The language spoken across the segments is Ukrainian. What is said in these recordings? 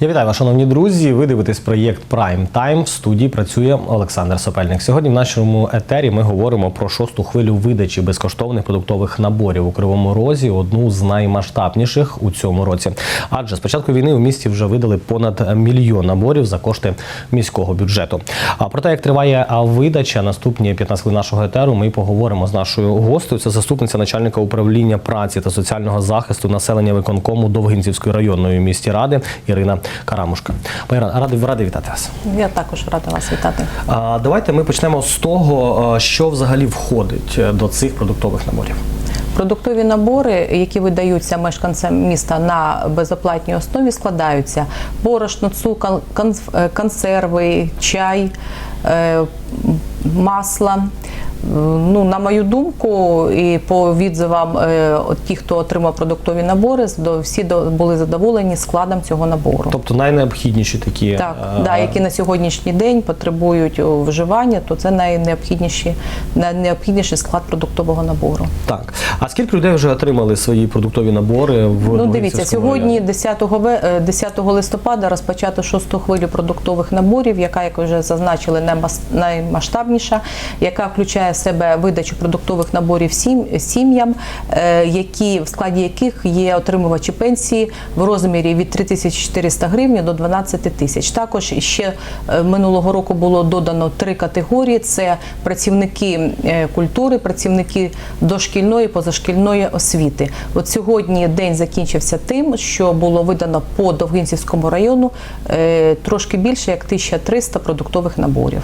Я вітаю вас, шановні друзі. Ви дивитесь проєкт Prime Time. В студії працює Олександр Сопельник. Сьогодні в нашому етері ми говоримо про шосту хвилю видачі безкоштовних продуктових наборів у Кривому Розі, одну з наймасштабніших у цьому році. Адже з початку війни у місті вже видали понад мільйон наборів за кошти міського бюджету. А про те, як триває видача, наступні 15 хвилин нашого етеру, ми поговоримо з нашою гостею. Це заступниця начальника управління праці та соціального захисту населення виконкому Довгинцівської районної місті ради Ірина Карамушка. Пані Ірина, радий, радий вітати вас. Я також рада вас вітати. А, давайте ми почнемо з того, що взагалі входить е, до цих продуктових наборів. Продуктові набори, які видаються мешканцям міста на безоплатній основі, складаються борошно, цукор, е, консерви, чай, е, масло. Ну, на мою думку, і по відзивам е, ті, хто отримав продуктові набори, всі були задоволені складом цього набору. Тобто найнеобхідніші такі Так, е, да, які на сьогоднішній день потребують вживання, то це найнеобхідніші, найнеобхідніший склад продуктового набору. так. А скільки людей вже отримали свої продуктові набори в Ну, дивіться, сьогодні, 10, е, 10 листопада, розпочато шосту хвилю продуктових наборів, яка, як вже зазначили, наймас- наймасштабніша, яка включає в себе видачу продуктових наборів сім'ям, е, які в складі яких є отримувачі пенсії в розмірі від 3400 гривень до 12 тисяч. Також ще е, минулого року було додано три категорії: це працівники е, культури, працівники дошкільної, позашкільної освіти. От сьогодні день закінчився тим, що було видано по Довгинцівському району трошки більше як 1300 продуктових наборів.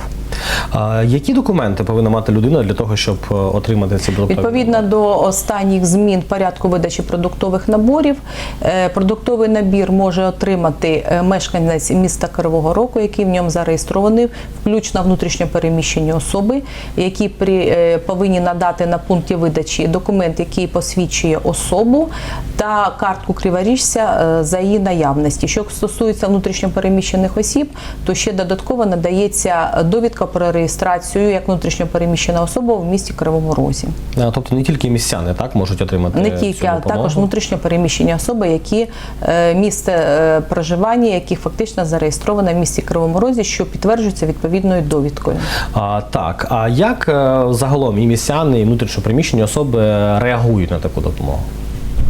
А, які документи повинна мати людина для того, щоб е, отримати ці продуктові Відповідно до останніх змін порядку видачі продуктових наборів, е, продуктовий набір може отримати е, мешканець міста Кривого Рогу, який в ньому зареєстрований, включно внутрішньо переміщені особи, які при, повинні надати на пункті видачі документ, який посвідчує особу, та картку криворіжця за її наявності. Що стосується внутрішньо переміщених осіб, то ще додатково надається довідка про реєстрацію як внутрішньо переміщена особа в місті Кривому Розі. А, тобто не тільки містяни так можуть отримати Не тільки, а також внутрішньо переміщені особи, які е, місце е, проживання, які фактично зареєстроване в місті Кривому Розі, що підтверджується відповідною довідкою. А, так, а як е, загалом і містяни, і внутрішньоприміщені особи реагують на таку допомогу?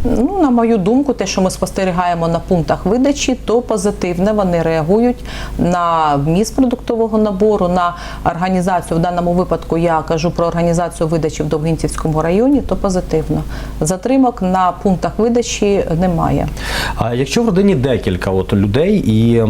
Ну, на мою думку, те, що ми спостерігаємо на пунктах видачі, то позитивне. Вони реагують на вміст продуктового набору, на організацію. В даному випадку я кажу про організацію видачі в Довгинцівському районі, то позитивно. Затримок на пунктах видачі немає. А якщо в родині декілька от людей і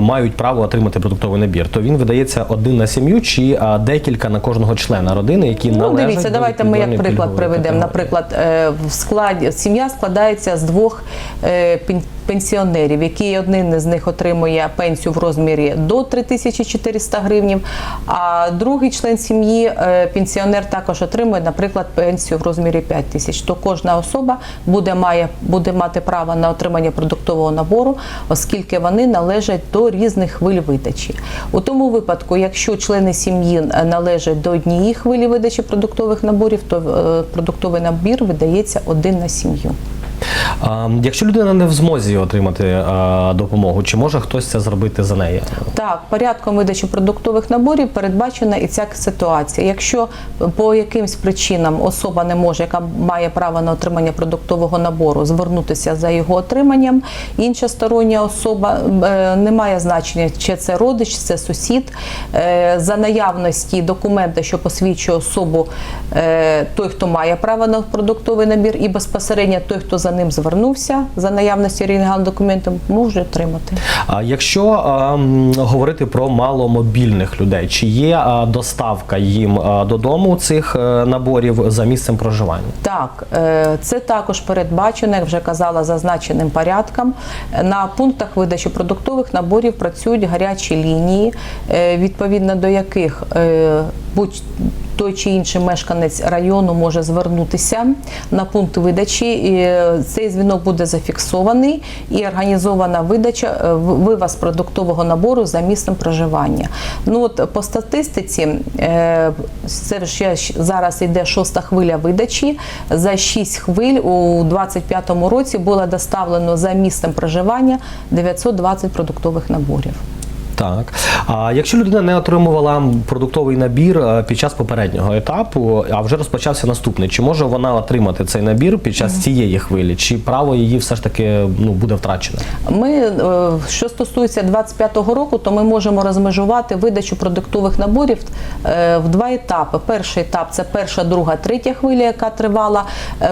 мають право отримати продуктовий набір, то він видається один на сім'ю чи декілька на кожного члена родини, які Ну, належать дивіться, до давайте ми як приклад приведемо. Наприклад, е, в складі сім'я складається з двох е, пен- пенсіонерів, які один з них отримує пенсію в розмірі до 3400 гривень, а другий член сім'ї, е, пенсіонер, також отримує, наприклад, пенсію в розмірі 5 тисяч. То кожна особа буде, має, буде мати право на отримання продуктового набору, оскільки вони належать до різних хвиль видачі. У тому випадку, якщо члени сім'ї е, належать до однієї хвилі видачі продуктових наборів, то продуктовий набір видається один на сім'ю. Якщо людина не в змозі отримати допомогу, чи може хтось це зробити за неї? Так, порядком видачі продуктових наборів передбачена і ця ситуація. Якщо по якимсь причинам особа не може, яка має право на отримання продуктового набору, звернутися за його отриманням, інша стороння особа е, не має значення, чи це родич, чи це сусід. Е, За наявності документа, що посвідчує особу, е, той, хто має право на продуктовий набір, і безпосередньо той, хто за ним звернувся, за наявності оригінального документу, може отримати. А якщо а, говорити про маломобільних людей, чи є а, доставка їм а, додому цих е, наборів за місцем проживання? Так, е, це також передбачено, як вже казала, зазначеним порядком. На пунктах видачі продуктових наборів працюють гарячі лінії, е, відповідно до яких е, будь той чи інший мешканець району може звернутися на пункт видачі. Е, цей дзвінок буде зафіксований і організована видача е, вивоз продуктового набору за місцем проживання. Ну от по статистиці, е, це щ- зараз йде шоста хвиля видачі. За 6 хвиль у 2025 році було доставлено за місцем проживання 920 продуктових наборів. Так. А якщо людина не отримувала продуктовий набір е, під час попереднього етапу, а вже розпочався наступний, чи може вона отримати цей набір під час цієї хвилі? Чи право її все ж таки ну, буде втрачене? Ми, е, що стосується 25-го року, то ми можемо розмежувати видачу продуктових наборів е, в два етапи. Перший етап це перша, друга, третя хвиля, яка тривала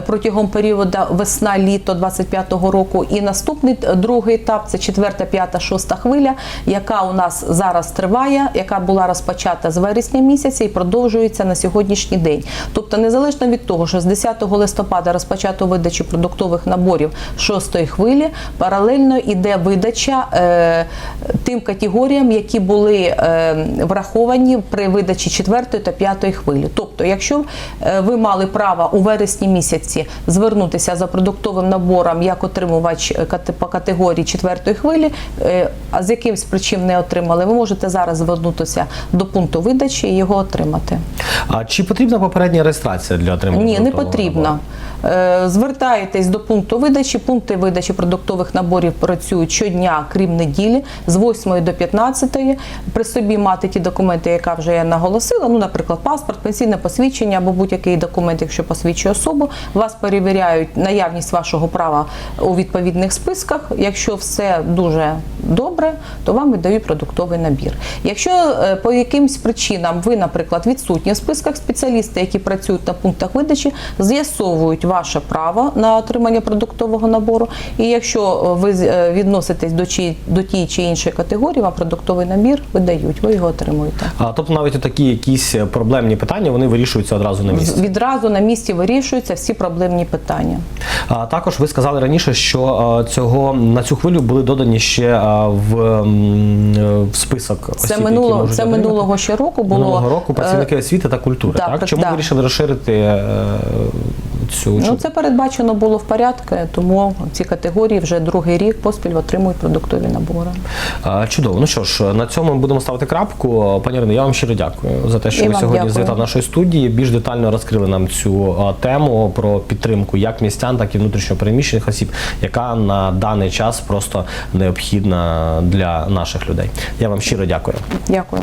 протягом періоду весна-літо 25-го року. І наступний другий етап це четверта, п'ята, шоста хвиля, яка у нас зараз триває, яка була розпочата з вересня місяця і продовжується на сьогоднішній день. Тобто, незалежно від того, що з 10 листопада розпочато видачу продуктових наборів шостої хвилі, паралельно йде видача е, тим категоріям, які були е, враховані при видачі четвертої та п'ятої хвилі. Тобто, якщо е, ви мали право у вересні місяці звернутися за продуктовим набором як отримувач е, по категорії четвертої хвилі, е, а з якимсь причин не отримали, ви можете зараз звернутися до пункту видачі і його отримати. А чи потрібна попередня реєстрація для отримання? Ні, не потрібна. Звертаєтесь до пункту видачі. Пункти видачі продуктових наборів працюють щодня, крім неділі, з 8 до 15. При собі мати ті документи, яка вже я наголосила. Ну, наприклад, паспорт, пенсійне посвідчення або будь-який документ, якщо посвідчує особу. Вас перевіряють наявність вашого права у відповідних списках. Якщо все дуже добре, то вам видають продуктовий набір. Якщо е, по якимсь причинам ви, наприклад, відсутні в списках спеціалісти, які працюють на пунктах видачі, з'ясовують ваше право на отримання продуктового набору. І якщо е, ви е, відноситесь до, чи, до тієї чи іншої категорії, вам продуктовий набір видають, ви його отримуєте. А, тобто навіть такі якісь проблемні питання вони вирішуються одразу на місці. Відразу на місці вирішуються всі проблемні питання. А також ви сказали раніше, що цього на цю хвилю були додані ще в, е, в список осіб, Це які минуло можуть це отримати. минулого ще року було минулого року е, працівники освіти та культури. так, Так, так, чому так. вирішили розширити цю Ну це передбачено було в порядку, тому ці категорії вже другий рік поспіль отримують продуктові набори. А, Чудово. Ну що ж, на цьому ми будемо ставити крапку. Пані Ірино, я вам щиро дякую за те, що І ви сьогодні завітали нашої студії. Більш детально розкрили нам цю а, тему про підтримку як містян, так і внутрішньопереміщених осіб, яка на даний час просто необхідна для наших людей. Я вам щиро дякую. Дякую.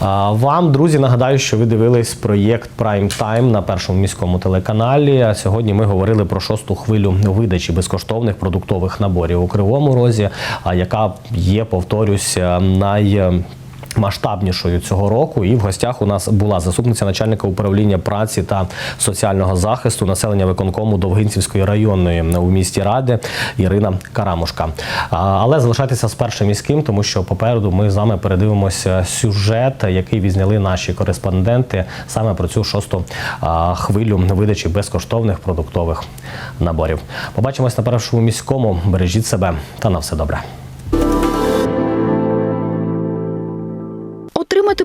А, Вам, друзі, нагадаю, що ви дивились проєкт Prime Time на першому міському телеканалі. А сьогодні ми говорили про шосту хвилю видачі безкоштовних продуктових наборів у Кривому Розі, а яка є, повторюсь, най Масштабнішою цього року, і в гостях у нас була заступниця начальника управління праці та соціального захисту населення виконкому Довгинцівської районної у місті Ради Ірина Карамушка. Але залишайтеся з першим міським, тому що попереду ми з вами передивимося сюжет, який відзняли наші кореспонденти саме про цю шосту хвилю видачі безкоштовних продуктових наборів. Побачимось на першому міському. Бережіть себе та на все добре.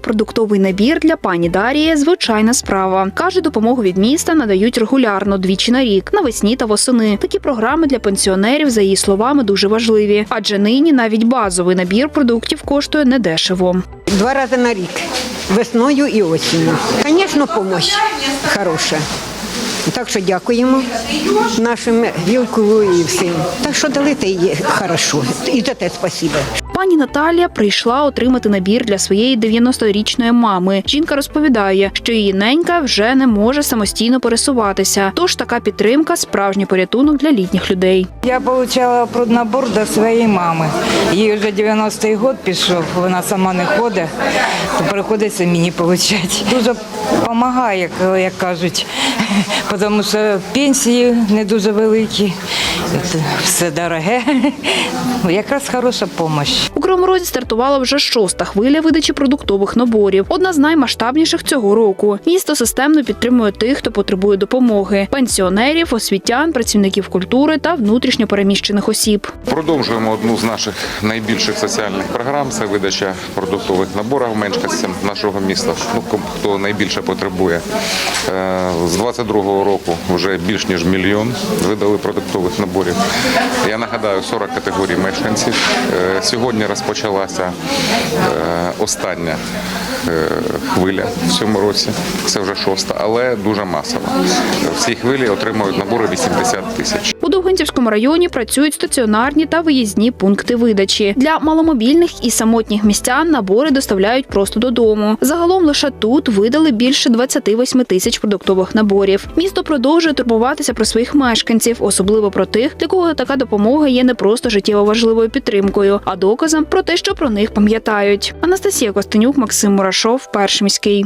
Продуктовий набір для пані Дарії звичайна справа. Каже, допомогу від міста надають регулярно двічі на рік, навесні та восени. Такі програми для пенсіонерів, за її словами, дуже важливі, адже нині навіть базовий набір продуктів коштує недешево. Два рази на рік. Весною і осінню. Звісно, допомога хороша. Так що дякуємо нашим вілку і всім. Так що дали те є хорошо. І за те спасибо. Пані Наталія прийшла отримати набір для своєї 90-річної мами. Жінка розповідає, що її ненька вже не може самостійно пересуватися. Тож така підтримка справжній порятунок для літніх людей. Я получала проднабор до своєї мами. Їй вже 90-й год пішов, вона сама не ходить, то приходиться мені отримати. Дуже допомагає, як кажуть, тому що пенсії не дуже великі. Все дороге. Якраз хороша допомога. У Кривому Розі стартувала вже шоста хвиля видачі продуктових наборів, одна з наймасштабніших цього року. Місто системно підтримує тих, хто потребує допомоги: пенсіонерів, освітян, працівників культури та внутрішньо переміщених осіб. Продовжуємо одну з наших найбільших соціальних програм. Це видача продуктових наборів мешканцям нашого міста. Ну хто найбільше потребує. Е, З 22-го року вже більш ніж мільйон видали продуктових наборів. Я нагадаю, 40 категорій мешканців. Е, Сьогодні розпочалася е, остання е, хвиля в цьому році. Це вже шоста, але дуже масово. В цій хвилі отримують набори 80 тисяч. У Довгинцівському районі працюють стаціонарні та виїзні пункти видачі. Для маломобільних і самотніх містян набори доставляють просто додому. Загалом лише тут видали більше 28 тисяч продуктових наборів. Місто продовжує турбуватися про своїх мешканців, особливо про тих, для кого така допомога є не просто життєво важливою підтримкою, а доказом про те, що про них пам'ятають. Анастасія Костенюк, Максим Мурашов, перший міський.